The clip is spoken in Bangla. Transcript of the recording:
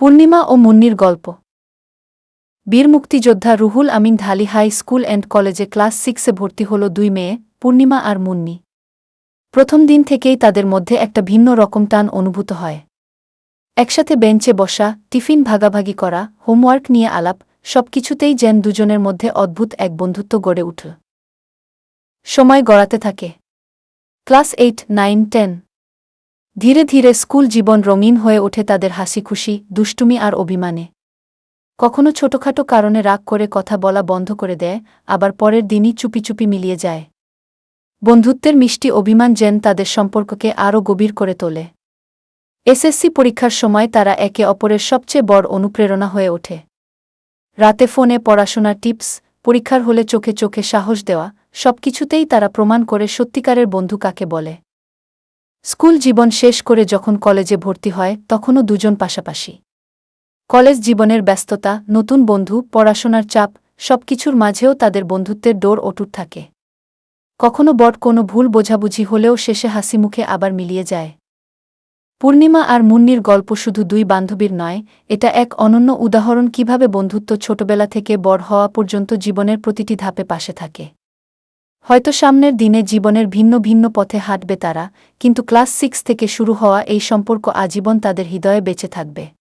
পূর্ণিমা ও মুন্নির গল্প। বীর মুক্তিযোদ্ধা Ruhul Amin Dhali high school and কলেজে ক্লাস সিক্সে ভর্তি হল দুই মেয়ে, পূর্ণিমা আর মুন্নি। প্রথম দিন থেকেই তাদের মধ্যে একটা ভিন্ন রকম টান অনুভূত হয়। একসাথে বেঞ্চে বসা, টিফিন ভাগাভাগি করা, হোমওয়ার্ক নিয়ে আলাপ, সবকিছুতেই যেন দুজনের মধ্যে অদ্ভুত এক বন্ধুত্ব গড়ে উঠল। সময় গড়াতে থাকে। Class eight, nine, ten. ধীরে ধীরে স্কুল জীবন রঙিন হয়ে ওঠে তাদের হাসি খুশি দুষ্টুমি আর অভিমানে। কখনো ছোটখাটো কারণে রাগ করে কথা বলা বন্ধ করে দেয়, আবার পরের দিনই চুপি চুপি মিলিয়ে যায়। বন্ধুত্বের মিষ্টি অভিমান যেন তাদের সম্পর্ককে আরও গভীর করে তোলে। এসএসসি পরীক্ষার সময় তারা একে অপরের সবচেয়ে বড় অনুপ্রেরণা হয়ে ওঠে। রাতে ফোনে পড়াশোনার টিপস, পরীক্ষার হলে চোখে চোখে সাহস দেওয়া, সবকিছুতেই তারা প্রমাণ করে সত্যিকারের বন্ধু কাকে বলে। স্কুল জীবন শেষ করে যখন কলেজে ভর্তি হয়, তখনও দুজন পাশাপাশি। কলেজ জীবনের ব্যস্ততা, নতুন বন্ধু, পড়াশোনার চাপ, সবকিছুর মাঝেও তাদের বন্ধুত্বের ডোর অটুট থাকে। কখনো বট, কোনো ভুল বোঝাবুঝি হলেও শেষে হাসি মুখে আবার মিলিয়ে যায়। পূর্ণিমা আর মুন্নির গল্প শুধু দুই বান্ধবীর নয়, এটা এক অনন্য উদাহরণ কীভাবে বন্ধুত্ব ছোটবেলা থেকে বড় হওয়া পর্যন্ত জীবনের প্রতিটি ধাপে পাশে থাকে। হয়তো সামনের দিনে জীবনের ভিন্ন ভিন্ন পথে হাঁটবে তারা, কিন্তু ক্লাস সিক্স থেকে শুরু হওয়া এই সম্পর্ক আজীবন তাদের হৃদয়ে বেঁচে থাকবে।